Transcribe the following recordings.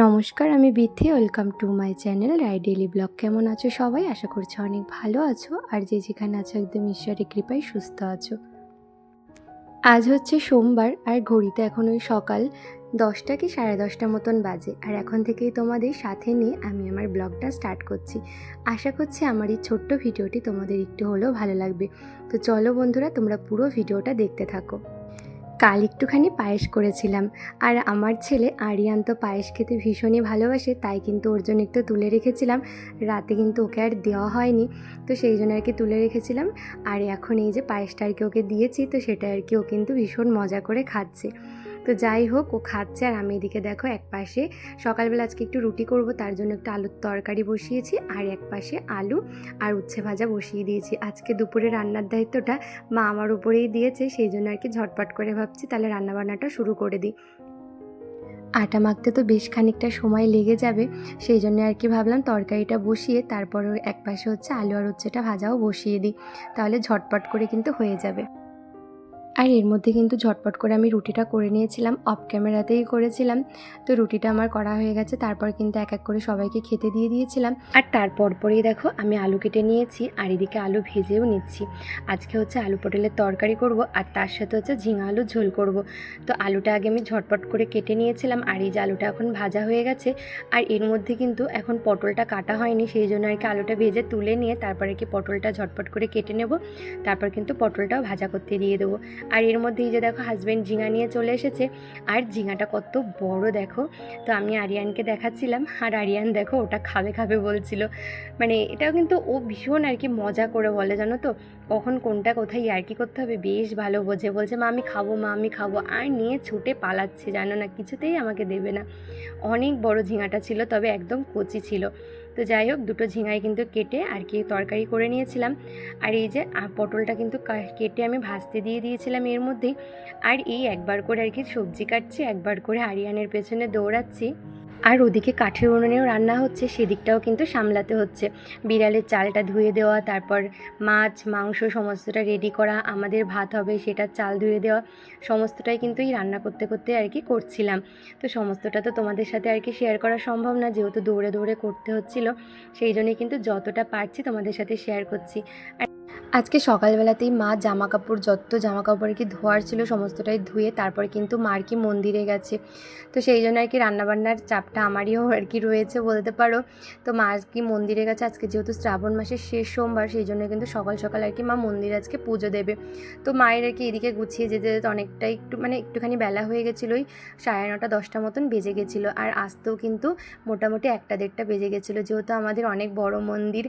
নমস্কার, আমি Bithi. Welcome to my channel Rai daily blog. কেমন আছো সবাই? আশা করছি অনেক ভালো আছো। আর যে যেখানে আছো, একদম ঈশ্বরের কৃপায় সুস্থ আছো। আজ হচ্ছে সোমবার, আর ঘড়িতে এখন ওই সকাল দশটা কি সাড়ে দশটা মতন বাজে। আর এখন থেকেই তোমাদের সাথে নিয়ে আমি আমার ব্লগটা স্টার্ট করছি। আশা করছি আমার এই ছোট্ট ভিডিওটি তোমাদের একটু হলেও ভালো লাগবে। তো চলো বন্ধুরা, তোমরা পুরো ভিডিওটা দেখতে থাকো। কাল একটুখানি পায়েস করেছিলাম। আর আমার ছেলে আরিয়ান তো পায়েস খেতে ভীষণই ভালোবাসে, তাই কিন্তু ওর জন্য একটু তুলে রেখেছিলাম। রাতে কিন্তু ওকে আর দেওয়া হয়নি, তো সেই জন্য আর কি তুলে রেখেছিলাম। আর এখন এই যে পায়েসটা আর কি ওকে দিয়েছি, তো সেটা আর কি ও কিন্তু ভীষণ মজা করে খাচ্ছে। তো যাই হোক, ও খাচ্ছে আর আমি এদিকে দেখো এক পাশে সকালবেলা আজকে একটু রুটি করব, তার জন্য একটু আলুর তরকারি বসিয়েছি আর এক পাশে আলু আর উচ্ছে ভাজা বসিয়ে দিয়েছি। আজকে দুপুরে রান্নার দায়িত্বটা মা আমার উপরেই দিয়েছে, সেই জন্য আর কি ঝটপট করে ভাবছি তাহলে রান্নাবান্নাটা শুরু করে দিই। আটা মাখতে তো বেশ খানিকটা সময় লেগে যাবে, সেই জন্য আর কি ভাবলাম তরকারিটা বসিয়ে তারপর এক পাশে হচ্ছে আলু আর উচ্ছেটা ভাজাও বসিয়ে দিই, তাহলে ঝটপট করে কিন্তু হয়ে যাবে। আর এর মধ্যে কিন্তু ঝটপট করে আমি রুটিটা করে নিয়েছিলাম অফ ক্যামেরাতেই করেছিলাম। তো রুটিটা আমার করা হয়ে গেছে, তারপর কিন্তু এক এক করে সবাইকে খেতে দিয়ে দিয়েছিলাম। আর তারপর পরেই দেখো, আমি আলু কেটে নিয়েছি আর এদিকে আলু ভেজেও নিচ্ছি। আজকে হচ্ছে আলু পটলের তরকারি করব আর তার সাথে হচ্ছে ঝিঙা আলুর ঝোল করব। তো আলুটা আগে আমি ঝটপট করে কেটে নিয়েছিলাম আর এই যে আলুটা এখন ভাজা হয়ে গেছে আর এর মধ্যে কিন্তু এখন পটলটা কাটা হয়নি, সেই জন্য আর কি আলুটা ভেজে তুলে নিয়ে তারপরে কি পটলটা ঝটপট করে কেটে নেব। তারপর কিন্তু পটলটাও ভাজা করতে দিয়ে দেবো। আর এর মধ্যেই যে দেখো হাজব্যান্ড ঝিঙা নিয়ে চলে এসেছে। আর ঝিঙাটা কত বড় দেখো। তো আমি আরিয়ানকে দেখাচ্ছিলাম। আর আরিয়ান দেখো, ওটা খাবে খাবে বলছিল। মানে এটাও কিন্তু ও ভীষণ আর কি মজা করে বলে, জানো তো? কখন কোনটা কোথায় ইয়ার্কি করতে হবে? বেশ ভালো বোঝে। বলছে, মা, আমি খাব, মা, আমি খাব। আর নিয়ে ছুটে পালাচ্ছে। জানো না, কিছুতেই আমাকে দেবে না। অনেক বড় ঝিঙাটা ছিল, তবে একদম কচি ছিল। তো যাই হোক, দুটো ঝিঙাই কিন্তু কেটে আর কি তরকারি করে নিয়েছিলাম। আর এই যে পটলটা কিন্তু কেটে আমি ভাজতে দিয়ে দিয়েছিলাম এর মধ্যেই আর এই একবার করে আর কি সবজি কাটছি, একবার করে আরিয়ানের পেছনে দৌড়াচ্ছি। আর ওদিকে কাঠের উনুনেও রান্না হচ্ছে, সেদিকটাও কিন্তু সামলাতে হচ্ছে। বিড়ালের চালটা ধুয়ে দেওয়া, তারপর মাছ, মাংস সমস্তটা রেডি করা, আমাদের ভাত হবে সেটা চাল ধুয়ে দেওয়া, সমস্তটাই কিন্তু এই রান্না করতে করতে আর কি করছিলাম। তো সমস্তটা তো তোমাদের সাথে আর কি শেয়ার করা সম্ভব না, যেহেতু দৌড়ে দৌড়ে করতে হচ্ছিল, সেই জন্যই কিন্তু যতটা পারছি তোমাদের সাথে শেয়ার করছি। আর আজকে সকালবেলাতেই মা জামা কাপড় যত জামা কাপড় কি ধোয়ার ছিল, সমস্তটাই ধুয়ে তারপর কিন্তু মার কি মন্দিরে গেছে। তো সেই জন্য আর কি রান্নাবান্নার চাপটা আমারইও আর কি রয়েছে বলতে পারো। তো মা আর কি মন্দিরে গেছে আজকে যেহেতু শ্রাবণ মাসের শেষ সোমবার, সেই জন্য কিন্তু সকাল সকাল আর কি মা মন্দিরে আজকে পুজো দেবে। তো মায়ের আর কি এদিকে গুছিয়ে যেতে যেতে অনেকটাই একটু মানে একটুখানি বেলা হয়ে গেছিল ওই সাড়ে নটা দশটা মতন বেজে গেছিল। আর আসতেও কিন্তু মোটামুটি একটা দেড়টা বেজে গেছিল, যেহেতু আমাদের অনেক বড় মন্দির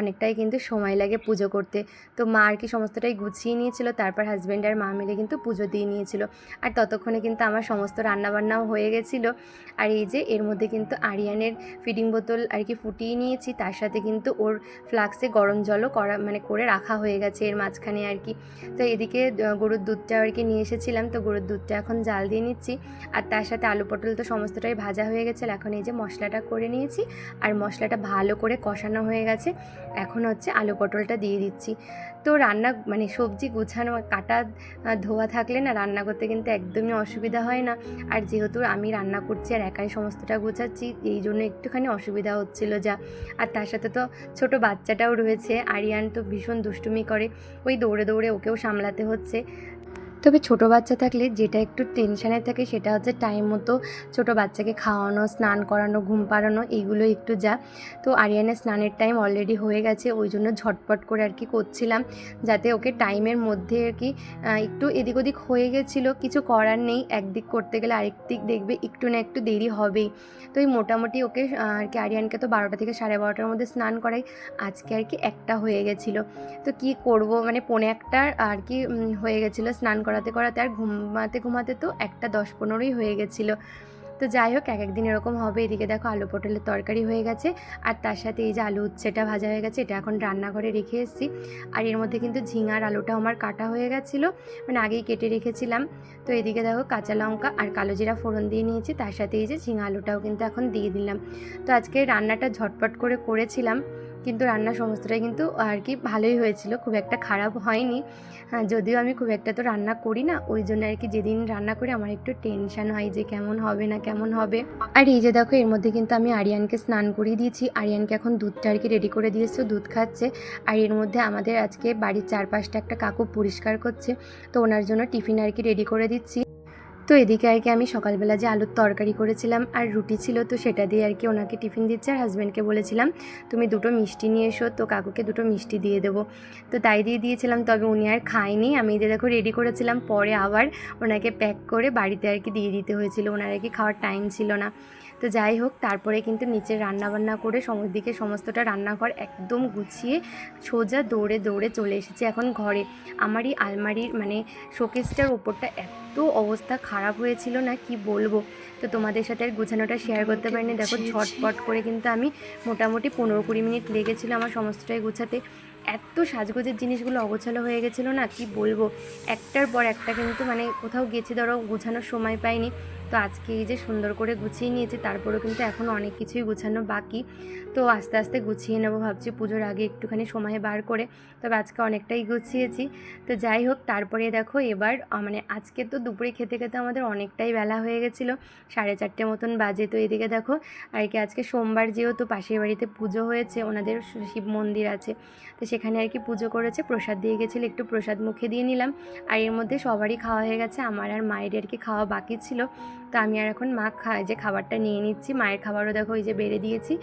অনেকটাই কিন্তু সময় লাগে পুজো করতে। তো মা আর কি সমস্তটাই গুছিয়ে নিয়েছিল, তারপর হাজব্যান্ড আর মা মিলে কিন্তু পুজো দিয়ে নিয়েছিল। আর ততক্ষণে কিন্তু আমার সমস্ত রান্নাবান্নাও হয়ে গেছিল। আর এই যে এর মধ্যে কিন্তু আরিয়ানের ফিডিং বোতল আর কি ফুটিয়ে নিয়েছি। তার সাথে কিন্তু ওর ফ্লাক্সে গরম জলও করা মানে করে রাখা হয়ে গেছে এর মাঝখানে আর কি। তো এদিকে গরুর দুধটা আর কি নিয়ে এসেছিলাম। তো গরুর দুধটা এখন জাল দিয়ে নিচ্ছি। আর তার সাথে আলু পটল তো সমস্তটাই ভাজা হয়ে গেছে। এখন এই যে মশলাটা করে নিয়েছি। আর মশলাটা ভালো করে কষানো হয়ে গেছে। এখন হচ্ছে আলু পটলটা দিয়ে দিচ্ছি। তো রান্না মানে সবজি গোছানো, কাটা ধোয়া থাকলে না রান্না করতে কিন্তু একদমই অসুবিধা হয় না। আর যেহেতু আমি রান্না করছি আর একাই সমস্তটা গোছাচ্ছি, এই জন্য একটুখানি অসুবিধা হচ্ছিল যা। আর তার সাথে তো ছোট বাচ্চাটাও রয়েছে, আরিয়ান তো ভীষণ দুষ্টুমি করে। ওই দৌড়ে দৌড়ে ওকেও সামলাতে হচ্ছে। তবে ছোট বাচ্চা থাকলে যেটা একটু টেনশানে থাকে সেটা হচ্ছে টাইম মতো ছোট বাচ্চাকে খাওয়ানো, স্নান করানো, ঘুম পাড়ানো, এইগুলো একটু যা। তো আরিয়ানের স্নানের টাইম অলরেডি হয়ে গেছে, ওই জন্য ঝটপট করে আর কি করছিলাম যাতে ওকে টাইমের মধ্যে আর কি একটু এদিক ওদিক হয়ে গেছিল। কিছু করার নেই, একদিক করতে গেলে আরেক দিক দেখবে, একটু না একটু দেরি হবেই। তো এই মোটামুটি ওকে আর কি আরিয়ানকে তো বারোটা থেকে সাড়ে বারোটার মধ্যে স্নান করাই, আজকে আর কি একটা হয়ে গেছিল। তো কি করব? মানে পৌনে একটা আর কি হয়ে গেছিল স্নান করাতে করাতে আর ঘুমাতে ঘুমাতে তো একটা দশ পনেরোই হয়ে গেছিল। তো যাই হোক, এক একদিন এরকম হবে। এদিকে দেখো আলু পটলের তরকারি হয়ে গেছে। আর তার সাথে এই যে আলু উচ্ছেটা ভাজা হয়ে গেছে, এটা এখন রান্নাঘরে রেখে এসেছি। আর এর মধ্যে কিন্তু ঝিঙার আলুটা আমার কাটা হয়ে গেছিল। মানে আগেই কেটে রেখেছিলাম। তো এদিকে দেখো কাঁচা লঙ্কা আর কালো জিরা ফোড়ন দিয়ে নিয়েছি। তার সাথে এই যে ঝিঙা আলুটাও কিন্তু এখন দিয়ে দিলাম। তো আজকে রান্নাটা ঝটপট করে করেছিলাম। কিন্তু রান্না সমস্তটাই কিন্তু আর কি ভালোই হয়েছিল, খুব একটা খারাপ হয়নি। হ্যাঁ যদিও আমি খুব একটা তো রান্না করি না, ওই জন্য আর কি যেদিন রান্না করি আমার একটু টেনশন হয় যে কেমন হবে না কেমন হবে। আর এই যে দেখো, এর মধ্যে কিন্তু আমি আরিয়ানকে স্নান করিয়ে দিয়েছি। আরিয়ানকে এখন দুধটা আর কি রেডি করে দিয়েছে দুধ খাচ্ছে। আর এর মধ্যে আমাদের আজকে বাড়ির চারপাশটা একটা কাকু পরিষ্কার করছে, তো ওনার জন্য টিফিন আর কি রেডি করে দিচ্ছি। তো এদিকে আর কি আমি সকালবেলা যে আলুর তরকারি করেছিলাম আর রুটি ছিল, তো সেটা দিয়ে আর কি ওনাকে টিফিন দিচ্ছে আর হাজব্যান্ডকে বলেছিলাম, তুমি দুটো মিষ্টি নিয়ে এসো, তো কাকুকে দুটো মিষ্টি দিয়ে দেবো। তো তাই দিয়ে দিয়েছিলাম, তবে উনি আর খায়নি। আমি যে দেখো রেডি করেছিলাম, পরে আবার ওনাকে প্যাক করে বাড়িতে আর কি দিয়ে দিতে হয়েছিল, ওনার আর কি খাওয়ার টাইম ছিল না। তো যাই হোক, তারপরে কিন্তু নিচে রান্নাবান্না করে সমদিকে সমস্তটা রান্নাঘর একদম গুছিয়ে সোজা দৌড়ে দৌড়ে চলে এসেছি এখন ঘরে। আমারই আলমারির মানে শোকেসটার ওপরটা এত অবস্থা খারাপ হয়েছিল না কি বলব? তো তোমাদের সাথে আর গোছানোটা শেয়ার করতে পারিনি। দেখো ঝটপট করে কিন্তু আমি মোটামুটি পনেরো কুড়ি মিনিট লেগেছিলো আমার সমস্তটাই গোছাতে। এত সাজগোজের জিনিসগুলো অগোছালো হয়ে গেছিল না কি বলব? একটার পর একটা কিন্তু মানে কোথাও গেছি ধরো গোছানোর সময় পাইনি। তো আজকে এই যে সুন্দর করে গুছিয়ে নিয়েছি, তারপরেও কিন্তু এখনও অনেক কিছুই গুছানো বাকি। তো আস্তে আস্তে গুছিয়ে নেব ভাবছি পুজোর আগে একটুখানি সময় বার করে, তবে আজকে অনেকটাই গুছিয়েছি। তো যাই হোক, তারপরে দেখো এবার মানে আজকে তো দুপুরে খেতে খেতে আমাদের অনেকটাই বেলা হয়ে গেছিল, সাড়ে চারটে মতন বাজে। তো এদিকে দেখো, আর কি আজকে সোমবার যেহেতু পাশের বাড়িতে পুজো হয়েছে, ওনাদের শিব মন্দির আছে, তো সেখানে আর কি পুজো করেছে, প্রসাদ দিয়ে গেছিল, একটু প্রসাদ মুখে দিয়ে নিলাম। আর এর মধ্যে সবারই খাওয়া হয়ে গেছে, আমার আর মায়ের আর কি খাওয়া বাকি ছিল। তো আমি আর এখন মা খা যে খাবারটা নিয়ে নিচ্ছি, মায়ের খাবারও দেখো ওই যে বেড়ে দিয়েছি।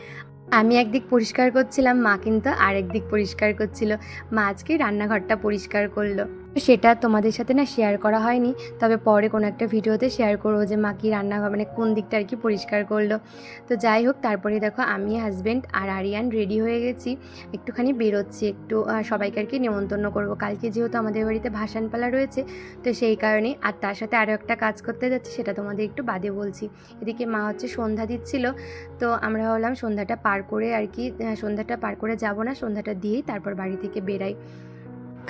আমি একদিক পরিষ্কার করছিলাম, মা কিন্তু আরেকদিক পরিষ্কার করছিল। মা আজকে রান্নাঘরটা পরিষ্কার করল। সেটা তোমাদের সাথে না শেয়ার করা হয়নি। তবে পরে কোনো একটা ভিডিওতে শেয়ার করব যে মা কি রান্নাঘর মানে কোন দিকটা আর কি পরিষ্কার করল। তো যাই হোক, তারপরে দেখো আমি হাজব্যান্ড আর আরিয়ান রেডি হয়ে গেছি। একটুখানি বেরোচ্ছি, একটু সবাইকে আর কি নেমন্তন্ন করব। কালকে যেহেতু আমাদের বাড়িতে ভাসানপালা রয়েছে, তো সেই কারণে আর তার সাথে আরও একটা কাজ করতে যাচ্ছি, সেটা তোমাদের একটু বাদে বলছি। এদিকে মা হচ্ছে সন্ধ্যা দিচ্ছিল, তো আমরা ভাবলাম সন্ধ্যাটা পার করে আর কি সন্ধ্যাটা পার করে যাব না, সন্ধ্যাটা দিয়েই তারপর বাড়ি থেকে বেরাই।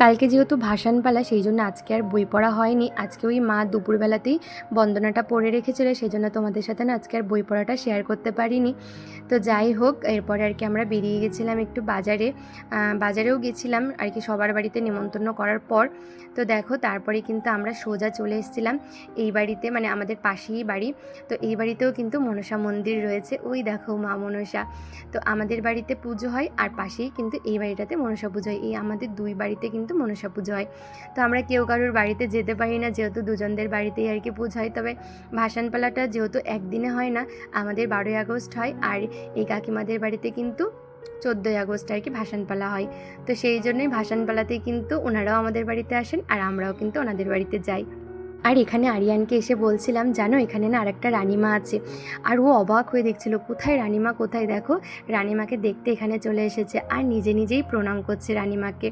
কালকে যেহেতু ভাসানপালা, সেই জন্য আজকে আর বই পড়া হয়নি। আজকে ওই মা দুপুরবেলাতেই বন্দনাটা পড়ে রেখেছিল, সেই জন্য তোমাদের সাথে না আজকে আর বই পড়াটা শেয়ার করতে পারিনি। তো যাই হোক, এরপরে আর কি আমরা বেরিয়ে গেছিলাম একটু বাজারে। বাজারেও গেছিলাম, আর কি সবার বাড়িতে নিমন্ত্রণ করার পর। তো দেখো, তারপরে কিন্তু আমরা সোজা চলে এসেছিলাম এই বাড়িতে মানে আমাদের পাশেই বাড়ি। তো এই বাড়িতেও কিন্তু মনসা মন্দির রয়েছে। ওই দেখো মা মনসা। তো আমাদের বাড়িতে পুজো হয়, আর পাশেই কিন্তু এই বাড়িটাতে মনসা পুজো হয়। এই আমাদের দুই বাড়িতে কিন্তু মনসা পুজো হয়। তো আমরা কেউ কারোর বাড়িতে যেতে পারি না, যেহেতু দুজনদের বাড়িতেই আর কি পুজো হয়। তবে ভাসানপালাটা যেহেতু একদিনে হয় না, আমাদের বারোই আগস্ট হয় আর এই কাকিমাদের বাড়িতে কিন্তু চোদ্দোই আগস্ট আর কি ভাসানপালা হয়। তো সেই জন্যই ভাসানপালাতেই কিন্তু ওনারাও আমাদের বাড়িতে আসেন আর আমরাও কিন্তু ওনাদের বাড়িতে যাই। আর এখানে আরিয়ানকে এসে বলছিলাম, জানো, এখানে না আরেকটা রানিমা আছে। আর ও অবাক হয়ে দেখছিল, কোথায় রানিমা, কোথায় দেখো? রানিমাকে দেখতে এখানে চলে এসেছে আর নিজে নিজেই প্রণাম করছে রানিমাকে।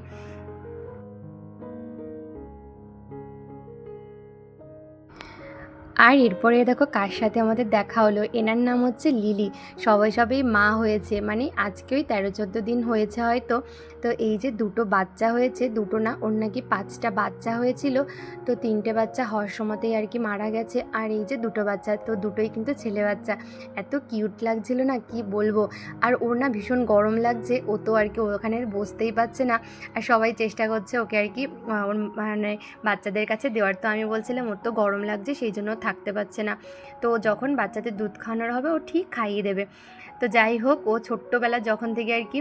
আর এরপরে দেখো কার সাথে আমাদের দেখা হলো? এনার নাম হচ্ছে লিলি। সবাই সবাই মা হয়েছে। মানে আজকে ওই তেরো, চোদ্দ দিন হয়েছে হয়তো। তো এই যে দুটো বাচ্চা হয়েছে, দুটো না, ওর নাকি পাঁচটা বাচ্চা হয়েছিল। তো তিনটে বাচ্চা হওয়ার সময়তেই আর কি মারা গেছে। আর এই যে দুটো বাচ্চা, তো দুটোই কিন্তু ছেলে বাচ্চা। এত কিউট লাগছিল না, কি বলব? আর ওর না ভীষণ গরম লাগছে। ও তো আর কি ওখানে বসতেই পারছে না। আর সবাই চেষ্টা করছে ওকে আর কি ওর মানে বাচ্চাদের কাছে দেওয়ার। তো আমি বলছিলাম, ওর তো গরম লাগছে, সেই জন্য থাকতে পারছে না। তো যখন বাচ্চাদের দুধ খাওয়ানোর হবে ও ঠিক খাইয়ে দেবে। তো যাই হোক ও ছোট্টবেলা যখন থেকে আর কি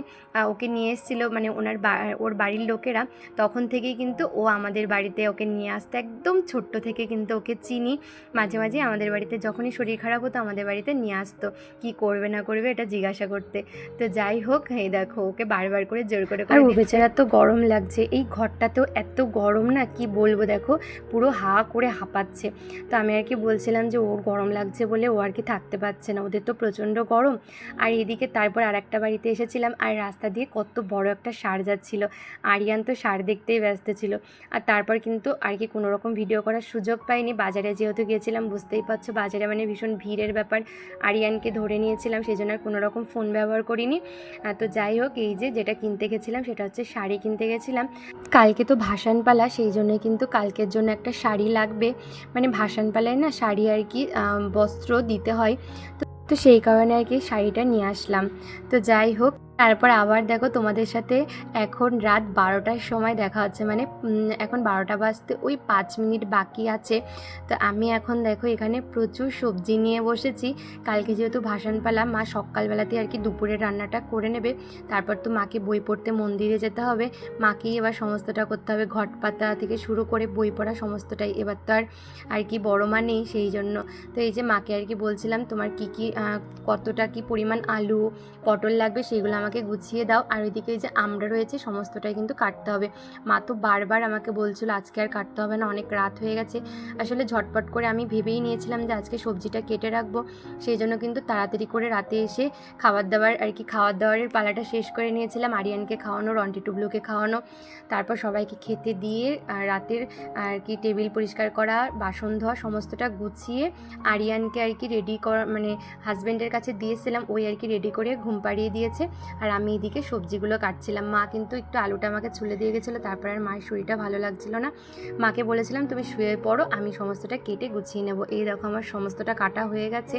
ওকে নিয়ে এসেছিল মানে ওনার ওর বাড়ির লোকেরা তখন থেকেই কিন্তু ও আমাদের বাড়িতে ওকে নিয়ে আসতে একদম ছোট্ট থেকে কিন্তু ওকে চিনি। মাঝে মাঝে আমাদের বাড়িতে যখনই শরীর খারাপ হতো আমাদের বাড়িতে নিয়ে আসতো। কি করবে না করবে এটা জিজ্ঞাসা করতে। তো যাই হোক এই দেখো ওকে বারবার করে জোর করে আর ও বেচারা তো গরম লাগছে। এই ঘরটাতেও এত গরম না কি বলব দেখো পুরো হা করে হাঁপাচ্ছে। তো আমি আর কি বলছিলাম যে ওর গরম লাগছে বলে ও আর কি থাকতে পারছে না, ওদের তো প্রচণ্ড গরম। আর এদিকে তারপর আর একটা বাড়িতে এসেছিলাম, আর রাস্তা দিয়ে কত বড় একটা সার যাচ্ছিল। আরিয়ান তো সার দেখতেই ব্যস্ত ছিল। আর তারপর কিন্তু আর কি কোনো রকম ভিডিও করার সুযোগ পাইনি। বাজারে যেহেতু গিয়েছিলাম বুঝতেই পারছ, বাজারে মানে ভীষণ ভিড়ের ব্যাপার। আরিয়ানকে ধরে নিয়েছিলাম সেই জন্য আর কোনো রকম ফোন ব্যবহার করিনি। তো যাই হোক, এই যে যেটা কিনতে গেছিলাম, সেটা হচ্ছে শাড়ি কিনতে গেছিলাম। কালকে তো ভাসানপালা, সেই জন্যই কিন্তু কালকের জন্য একটা শাড়ি লাগবে। মানে ভাসানপালায় না শাড়ি আর কি বস্ত্র দিতে হয়। তো সেই কারণে আর কি শাড়িটা নিয়ে আসলাম। তো যাই হোক তারপর আবার দেখো তোমাদের সাথে এখন রাত বারোটার সময় দেখা হচ্ছে। মানে এখন বারোটা বাজতে ওই পাঁচ মিনিট বাকি আছে। তো আমি এখন দেখো এখানে প্রচুর সবজি নিয়ে বসেছি। কালকে যেহেতু ভাসান পালা, মা সকালবেলাতে আর কি দুপুরের রান্নাটা করে নেবে। তারপর তো মাকে বই পড়তে মন্দিরে যেতে হবে। মাকেই এবার সমস্তটা করতে হবে। ঘট পাতা থেকে শুরু করে বই পড়া সমস্তটাই। এবার তো আর আর কি বড় মা নেই সেই জন্য। তো এই যে মাকে আর কি বলছিলাম, তোমার কি কি কতটা কি পরিমাণ আলু, পটল লাগবে সেইগুলো আমাকে গুছিয়ে দাও। আর ওইদিকে যে আমরা রয়েছে, সমস্তটাই কিন্তু কাটতে হবে। মা তো বারবার আমাকে বলছিল, আজকে আর কাটতে হবে না, অনেক রাত হয়ে গেছে। আসলে ঝটপট করে আমি ভেবেই নিয়েছিলাম যে আজকে সবজিটা কেটে রাখব। সেই জন্য কিন্তু তাড়াতাড়ি করে রাতে এসে খাবার দাবার আর কি খাওয়ার দাবারের পালাটা শেষ করে নিয়েছিলাম। আরিয়ানকে খাওয়ানো রন্টি টুবলুকে খাওয়ানো। তারপর সবাইকে খেতে দিয়ে রাতের, আর কি টেবিল পরিষ্কার করা, বাসন ধোয়া, সমস্তটা গুছিয়ে আরিয়ানকে আর কি রেডি করা মানে হাজব্যান্ডের কাছে দিয়েছিলাম। ওই আর কি রেডি করে ঘুম পাড়িয়ে দিয়েছে। আর আমি এদিকে সবজিগুলো কাটছিলাম। মা কিন্তু একটু আলুটা আমাকে ছুলে দিয়ে গেছিল, তারপর আর মায়ের শরীরটা ভালো লাগছিল না। মাকে বলেছিলাম, তুমি শুয়ে পড়ো, আমি সমস্তটা কেটে গুছিয়ে নেব। এই দেখো, আমার সমস্তটা কাটা হয়ে গেছে।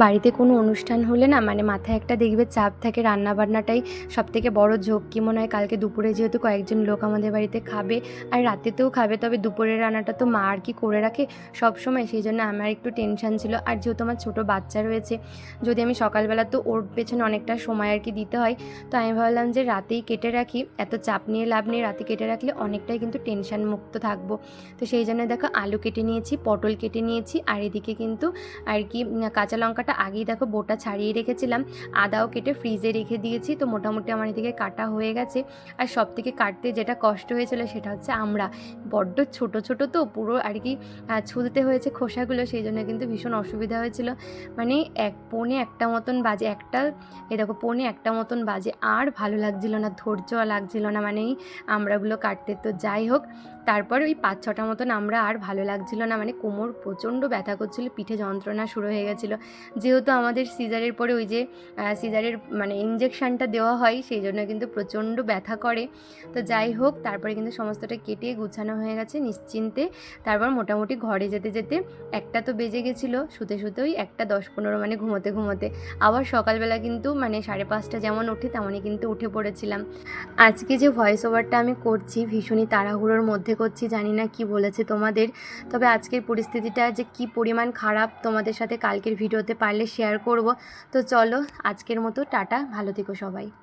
বাড়িতে কোনো অনুষ্ঠান হলে না মানে মাথায় একটা দেখবে চাপ থাকে রান্না বান্নাটাই সব থেকে বড় ঝক্কি মনে হয় কালকে দুপুরে যেহেতু কয়েকজন লোক আমাদের বাড়িতে খাবে আর রাতেতেও খাবে, তবে দুপুরের রান্নাটা তো মা আর কি করে রাখে সব সময় সেই জন্য আমার একটু টেনশান ছিল। আর যেহেতু আমার ছোটো বাচ্চা রয়েছে, যদি আমি সকালবেলা তো ওর পেছনে অনেকটা সময় আর কি দিতে হয়, তো আমি ভাবলাম যে রাতেই কেটে রাখি, এত চাপ নিয়ে লাভ নেই, রাতে কেটে রাখলে অনেকটাই কিন্তু টেনশন মুক্ত থাকব। তো সেই জন্য দেখো আলু কেটে নিয়েছি, পটল কেটে নিয়েছি, আর এদিকে কিন্তু আর কি কাঁচা কাঁচা লঙ্কাটা আগেই দেখো বোটা ছাড়িয়ে রেখেছিলাম। আদাও কেটে ফ্রিজে রেখে দিয়েছি, তো মোটামুটি আমার এদিকে কাটা হয়ে গেছে। আর সব থেকে কাটতে যেটা কষ্ট হয়েছিল সেটা হচ্ছে আমরা। বড্ড ছোট ছোট তো, পুরো আর কি ছুলতে হয়েছে খোসাগুলো, সেই জন্য কিন্তু ভীষণ অসুবিধা হয়েছিল। মানে এক পৌনে একটা মতন বাজে, একটা এ দেখো পৌনে একটা মতন বাজে। আর ভালো লাগছিল না, ধৈর্য লাগছিল না মানে আমরাগুলো কাটতে। তো যাই হোক তারপর ওই পাঁচ ছটা মতন আমরা আর ভালো লাগছিল না। মানে কোমর প্রচণ্ড ব্যথা করছিল, পিঠে যন্ত্রণা শুরু হয়ে গেছিল। যেহেতু আমাদের সিজারের পরে ওই যে সিজারের মানে ইঞ্জেকশানটা দেওয়া হয়, সেই জন্য কিন্তু প্রচণ্ড ব্যথা করে। তো যাই হোক, তারপরে কিন্তু সমস্তটা কেটে গুছানো হয়ে গেছে নিশ্চিন্তে। তারপর মোটামুটি ঘরে যেতে যেতে একটা তো বেজে গেছিল, শুতে শুতে ওই একটা দশ পনেরো মানে ঘুমোতে ঘুমোতে। আবার সকালবেলা কিন্তু মানে সাড়ে পাঁচটা যেমন উঠে, তেমনই কিন্তু উঠে পড়েছিলাম। আজকে যে ভয়েস ওভারটা আমি করছি ভীষণই তাড়াহুড়োর মধ্যে করছি, জানি না কি বলেছে তোমাদের। তবে আজকের পরিস্থিতিটা যে কি পরিমাণ খারাপ তোমাদের সাথে কালকের ভিডিওতে পারলে শেয়ার করব। তো চলো, আজকের মতো টাটা, ভালো থেকো সবাই।